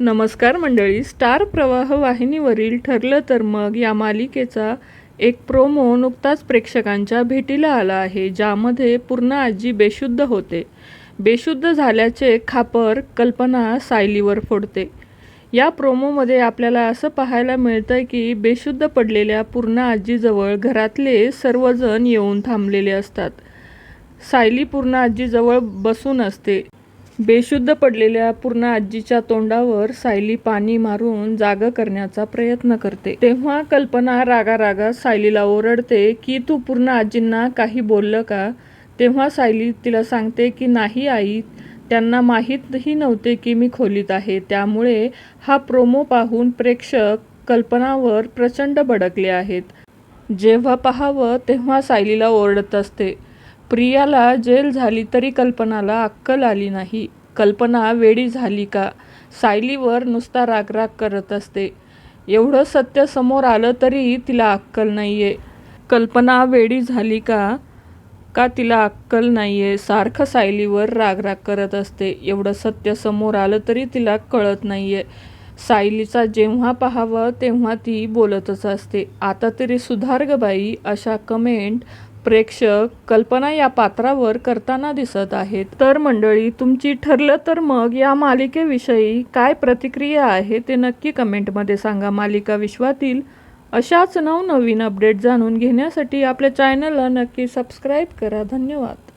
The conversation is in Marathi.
नमस्कार मंडळी. स्टार प्रवाह वाहिनीवरील ठरलं तर मग या मालिकेचा एक प्रोमो नुकताच प्रेक्षकांच्या भेटीला आला आहे ज्यामध्ये पूर्ण आजी बेशुद्ध होते. बेशुद्ध झाल्याचे खापर कल्पना सायलीवर फोडते. या प्रोमोमध्ये आपल्याला असं पाहायला मिळतंय की बेशुद्ध पडलेल्या पूर्ण आजीजवळ घरातले सर्वजण येऊन थांबलेले असतात. सायली पूर्ण आजीजवळ बसून असते. बेशुद्ध पडलेल्या पूर्ण आजीच्या तोंडावर सायली पाणी मारून जाग करण्याचा प्रयत्न करते. तेव्हा कल्पना रागा रागा सायलीला ओरडते की तू पूर्ण आजींना काही बोललं का? तेव्हा सायली तिला सांगते की नाही आई त्यांना माहीतही नव्हते की मी खोलीत आहे. त्यामुळे हा प्रोमो पाहून प्रेक्षक कल्पनावर प्रचंड भडकले आहेत. जेव्हा पाहावं तेव्हा सायलीला ओरडत असते. प्रियाला जेल झाली तरी कल्पनाला अक्कल आली नाही. कल्पना वेडी झाली का? सायलीवर नुसता रागराग करत असते. एवढं सत्य समोर आलं तरी तिला अक्कल नाही आहे कल्पना वेडी झाली का? का तिला अक्कल नाही आहे सारखं सायलीवर रागराग करत असते. एवढं सत्य समोर आलं तरी तिला कळत नाही आहे सायलीचा जेव्हा पाहावं तेव्हा ती बोलतच असते. आता तरी सुधार्ग बाई अशा कमेंट प्रेक्षक कल्पना या पात्रावर करताना दिसत आहेत. तर मंडळी तुमची ठरलं तर मग या मालिकेविषयी काय प्रतिक्रिया आहे ते नक्की कमेंटमध्ये सांगा. मालिका विश्वातील अशाच नवनवीन अपडेट जाणून घेण्यासाठी आपल्या चॅनलला नक्की सबस्क्राईब करा. धन्यवाद.